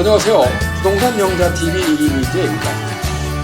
안녕하세요. 부동산 명자 TV 이미재입니다.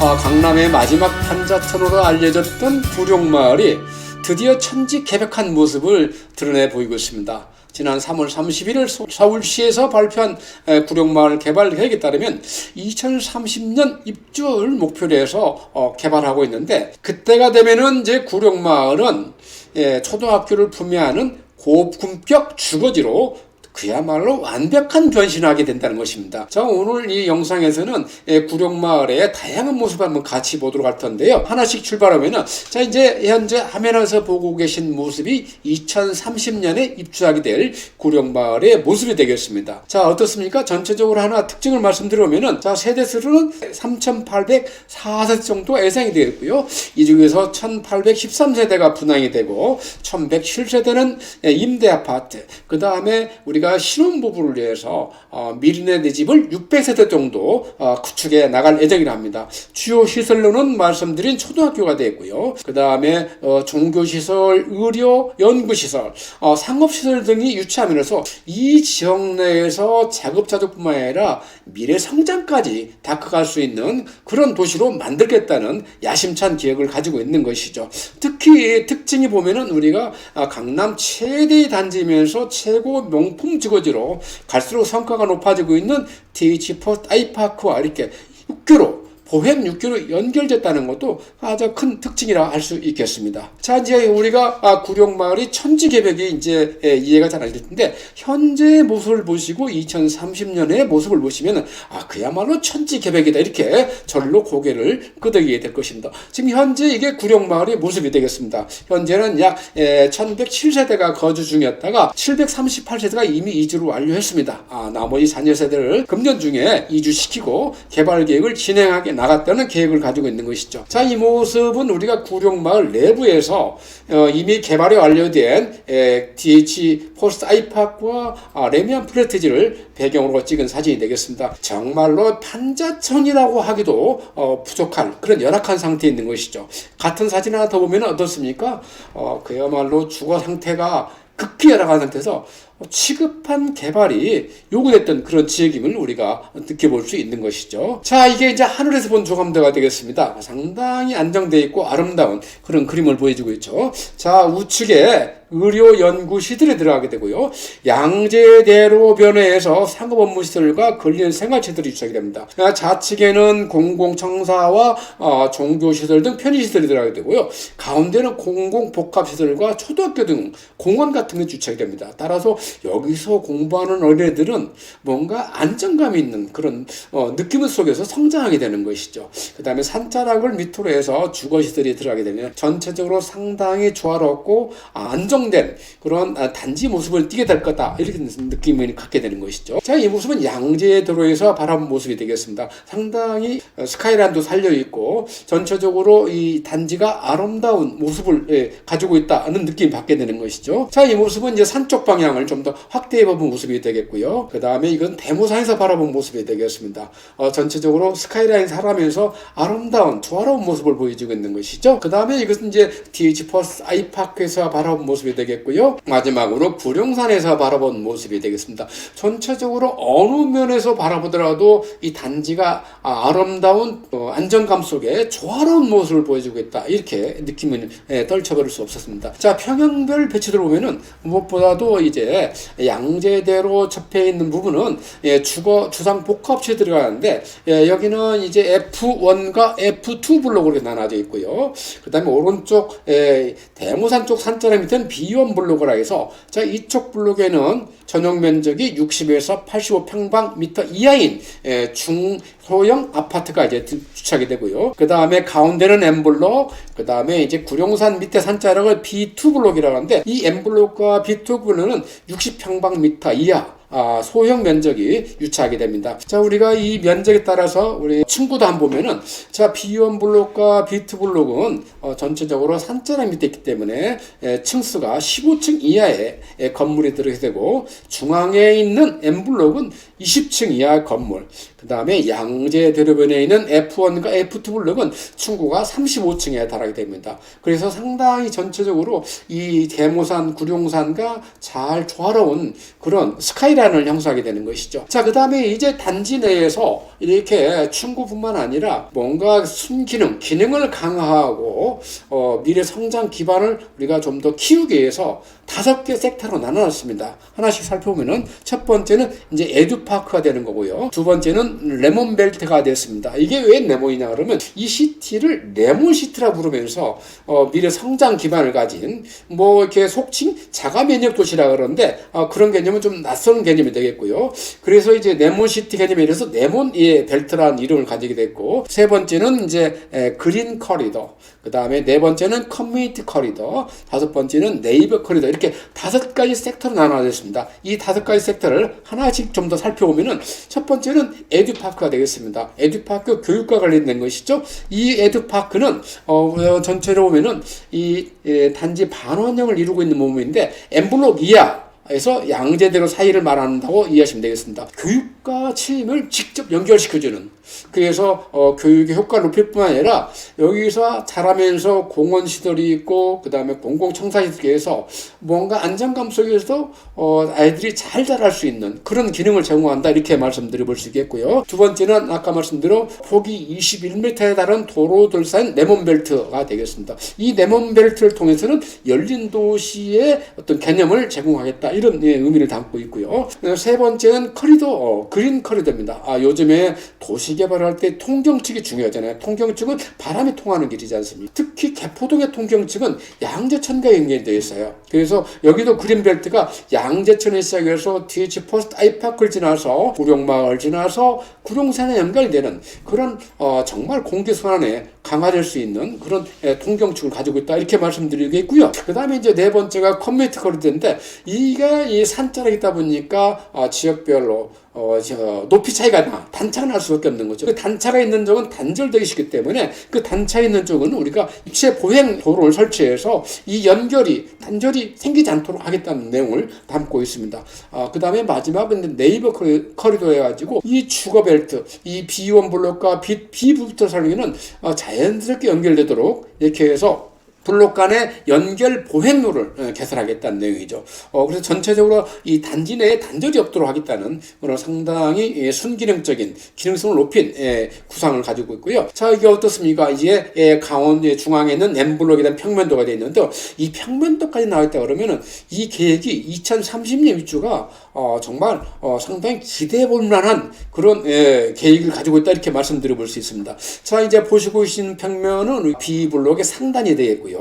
아, 강남의 마지막 판자촌으로 알려졌던 구룡마을이 드디어 천지 개벽한 모습을 드러내 보이고 있습니다. 지난 3월 31일 서- 서울시에서 발표한 에, 구룡마을 개발 계획에 따르면 2030년 입주를 목표로 해서 어, 개발하고 있는데 그때가 되면은 이제 구룡마을은 예, 초등학교를 품야하는 고품격 주거지로 그야말로 완벽한 변신하게 된다는 것입니다. 자, 오늘 이 영상에서는 예, 구룡마을의 다양한 모습을 한번 같이 보도록 할 텐데요. 하나씩 출발하면은, 자, 이제 현재 화면에서 보고 계신 모습이 2030년에 입주하게 될 구룡마을의 모습이 되겠습니다. 자, 어떻습니까? 전체적으로 하나 특징을 말씀드리면은, 자, 세대수로는 3,804세대 정도 예상이 되겠고요. 이 중에서 1,813세대가 분양이 되고, 1,107세대는 임대 아파트, 그 다음에 우리가 신혼부부를 위해서 어, 미리네 내 집을 600세대 정도 어, 구축해 나갈 예정이라 합니다. 주요 시설로는 말씀드린 초등학교가 되고요. 그 다음에 어, 종교시설, 의료, 연구시설, 어, 상업시설 등이 유치하면서 이 지역 내에서 자급자족뿐만 아니라 미래 성장까지 다가갈 수 있는 그런 도시로 만들겠다는 야심찬 계획을 가지고 있는 것이죠. 특히 특징이 보면은 우리가 아, 강남 최대 단지면서 최고 명품 주거지로 갈수록 성과가 높아지고 있는 DH포 아이파크와 이렇게 6개로 보행 6개로 연결됐다는 것도 가장 큰 특징이라 할수 있겠습니다. 자, 이제 우리가 아, 구룡마을이 천지개벽이 이제 예, 이해가 잘 안 될 텐데 현재의 모습을 보시고 2030년의 모습을 보시면 아 그야말로 천지개벽이다 이렇게 절로 고개를 끄덕이게 될 것입니다. 지금 현재 이게 구룡마을의 모습이 되겠습니다. 현재는 약 1107세대가 거주 중이었다가 738세대가 이미 이주를 완료했습니다. 아, 나머지 4세대를 금년 중에 이주시키고 개발 계획을 진행하게 나갔다는 계획을 가지고 있는 것이죠. 자, 이 모습은 우리가 구룡마을 내부에서 어, 이미 개발이 완료된 에, DH 포스트 아이파크와 아, 레미안 프레티지를 배경으로 찍은 사진이 되겠습니다. 정말로 판자촌이라고 하기도 어, 부족한 그런 열악한 상태에 있는 것이죠. 같은 사진 하나 더 보면 어떻습니까? 어, 그야말로 주거 상태가 극히 열악한 상태에서 취급한 개발이 요구됐던 그런 지역임을 우리가 느껴볼 수 있는 것이죠. 자, 이게 이제 하늘에서 본 조감대가 되겠습니다. 상당히 안정되어 있고 아름다운 그런 그림을 보여주고 있죠. 자, 우측에 의료 연구시설이 들어가게 되고요. 양재대로 변해에서 상업 업무 시설과 걸리는 생활체들이 유치하게 됩니다. 아, 좌측에는 공공청사와 어, 종교시설 등 편의시설이 들어가게 되고요. 가운데는 공공복합시설과 초등학교 등 공원 같은 게 주차하게 됩니다. 따라서 여기서 공부하는 어린애들은 뭔가 안정감 있는 그런 어, 느낌 속에서 성장하게 되는 것이죠. 그 다음에 산자락을 밑으로 해서 주거시설이 들어가게 되면 전체적으로 상당히 조화롭고 안정 된 그런 아, 단지 모습을 띠게 될 거다. 이렇게 느낌을 갖게 되는 것이죠. 자, 이 모습은 양재 도로에서 바라본 모습이 되겠습니다. 상당히 어, 스카이라인도 살려 있고 전체적으로 이 단지가 아름다운 모습을 예, 가지고 있다는 느낌 받게 되는 것이죠. 자, 이 모습은 이제 산 쪽 방향을 좀 더 확대해 본 모습이 되겠고요. 그 다음에 이건 대모산에서 바라본 모습이 되겠습니다. 어, 전체적으로 스카이라인 살아면서 아름다운 조화로운 모습을 보여주고 있는 것이죠. 그 다음에 이것은 이제 DH 퍼스 아이파크에서 바라본 모습 이 되겠고요. 마지막으로 구룡산에서 바라본 모습이 되겠습니다. 전체적으로 어느 면에서 바라보더라도 이 단지가 아, 아름다운 어, 안정감 속에 조화로운 모습을 보여주고 있다. 이렇게 느낌을 예, 떨쳐버릴 수 없었습니다. 자, 평형별 배치들 보면은 무엇보다도 이제 양재대로 접해 있는 부분은 예, 주거 주상 복합체 들어가는데 예, 여기는 이제 F1과 F2 블록으로 나눠져 있고요. 그 다음에 오른쪽 예, 대모산 쪽 산자락 밑에는 B1 블록이라 해서 자 이쪽 블록에는 전용 면적이 60에서 85평방미터 이하인 예, 중소형 아파트가 이제 주차하게 되고요. 그 다음에 가운데는 M 블록, 그 다음에 이제 구룡산 밑에 산자락을 B2 블록이라고 하는데 이 M 블록과 B2 블록은 60평방미터 이하 아, 소형 면적이 유치하게 됩니다. 자, 우리가 이 면적에 따라서 우리 한번 보면은 자, B1 블록과 B2 블록은 어, 전체적으로 산자락 밑에 있기 때문에 에, 층수가 15층 이하의 에, 건물이 들어게 되고 중앙에 있는 M 블록은 20층 이하 건물. 그 다음에 양재 대로변에 있는 F1과 F2 블록은 층고가 35층에 달하게 됩니다. 그래서 상당히 전체적으로 이 대모산, 구룡산과 잘 조화로운 그런 스카이라인 생태란을 형성하게 되는 것이죠. 자, 그 다음에 이제 단지 내에서 이렇게 충구뿐만 아니라 뭔가 순기능, 기능을 강화하고 어, 미래 성장 기반을 우리가 좀 더 키우기 위해서 다섯 개 섹터로 나눠놨습니다. 하나씩 살펴보면은 첫 번째는 이제 에듀파크가 되는 거고요. 두 번째는 레몬벨트가 됐습니다. 이게 왜 레몬이냐 그러면 이 시티를 레몬시티라 부르면서 어, 미래 성장 기반을 가진 뭐 이렇게 속칭 자가 면역 도시라 그러는데 어, 그런 개념은 좀 낯선 개념이 되겠고요. 그래서 이제 레몬시티 개념에 이래서 예, 벨트라는 이름을 가지게 됐고 세 번째는 이제 에, 그린 커리더 그 다음에 네 번째는 커뮤니티 커리더 다섯 번째는 네이버 커리더 이렇게 다섯 가지 섹터로 나눠졌습니다. 이 다섯 가지 섹터를 하나씩 좀 더 살펴보면은 첫 번째는 에듀파크가 되겠습니다. 에듀파크 교육과 관련된 것이죠. 이 에듀파크는 어, 어, 전체로 보면은 이 예, 단지 반원형을 이루고 있는 몸인데 엠블록 이하 에서 양제대로 사이를 말한다고 이해하시면 되겠습니다. 교육과 취임을 직접 연결시켜주는 그래서 어, 교육의 효과를 높일 뿐만 아니라 여기서 자라면서 공원 시설이 있고 그 다음에 공공 청사 시설에서 뭔가 안정감 속에서 어, 아이들이 잘 자랄 수 있는 그런 기능을 제공한다 이렇게 말씀드려볼 수 있겠고요. 두 번째는 아까 말씀대로 폭이 21m에 달한 도로들 사이인 레몬벨트가 되겠습니다. 이 레몬벨트를 통해서는 열린 도시의 어떤 개념을 제공하겠다 이런 예, 의미를 담고 있고요. 세 번째는 커리도 어, 그린 커리더입니다. 아, 요즘에 도시 개발할 때 통경측이 중요하잖아요. 통경측은 바람이 통하는 길이지 않습니까? 특히 개포동의 통경측은 양재천과 연결되어 있어요. 그래서 여기도 그린벨트가 양재천에 시작해서 DH 포스트 아이파크를 지나서 구룡마을 지나서 구룡산에 연결되는 그런 어, 정말 공기 순환에 강화될 수 있는 그런 예, 통경축을 가지고 있다 이렇게 말씀드리겠고요. 그 다음에 이제 네 번째가 커뮤니티 커리더인데 이게 이 산자락이다 보니까 어, 지역별로 어, 저, 높이 차이가 나, 단차가 날 수밖에 없는 거죠. 그 단차가 있는 쪽은 단절되기 쉽기 때문에 그 단차 있는 쪽은 우리가 입체 보행 도로를 설치해서 이 연결이, 단절이 생기지 않도록 하겠다는 내용을 담고 있습니다. 아, 그 다음에 마지막은 네이버 커리- 커리도 해가지고 이 주거 벨트, 이 B1 블록과 B, B 설계는 어, 자연스럽게 연결되도록 이렇게 해서 블록 간의 연결 보행로를 어, 개설하겠다는 내용이죠. 어, 그래서 전체적으로 이 단지 내에 단절이 없도록 하겠다는 그런 상당히 예, 순기능적인 기능성을 높인 예, 구상을 가지고 있고요. 자, 이게 어떻습니까? 이제 예, 강원 예, 중앙에 있는 N블록에 대한 평면도가 되어 있는데 이 평면도까지 나와 있다 그러면은 이 계획이 2030년 입주가 어, 정말 어, 상당히 기대해 볼 만한 그런 예, 계획을 가지고 있다 이렇게 말씀드려 볼 수 있습니다. 자, 이제 보시고 계신 평면은 B 블록의 상단이 되겠고요.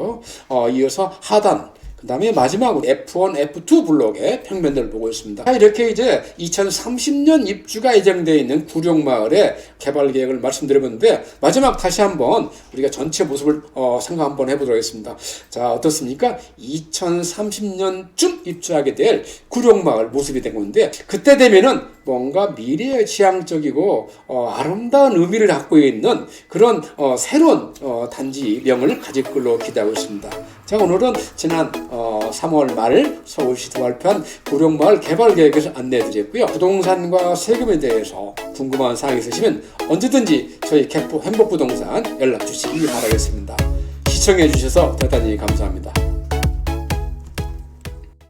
어, 이어서 하단 그 다음에 마지막으로 F1, F2 블록의 평면들을 보고 있습니다. 자, 이렇게 이제 2030년 입주가 예정되어 있는 구룡마을의 개발 계획을 말씀드려봤는데 마지막 다시 한번 우리가 전체 모습을 어, 생각 한번 해보도록 하겠습니다. 자, 어떻습니까? 2030년쯤 입주하게 될 구룡마을 모습이 된 건데 그때 되면은 뭔가 미래의 지향적이고 어, 아름다운 의미를 갖고 있는 그런 어, 새로운 어, 단지명을 가질 걸로 기대하고 있습니다. 자 오늘은 지난 어, 3월 말 서울시도 발표한 구룡마을 개발 계획을 안내해드렸고요. 부동산과 세금에 대해서 궁금한 사항이 있으시면 언제든지 저희 개포 행복부동산 연락 주시기 바라겠습니다. 시청해 주셔서 대단히 감사합니다.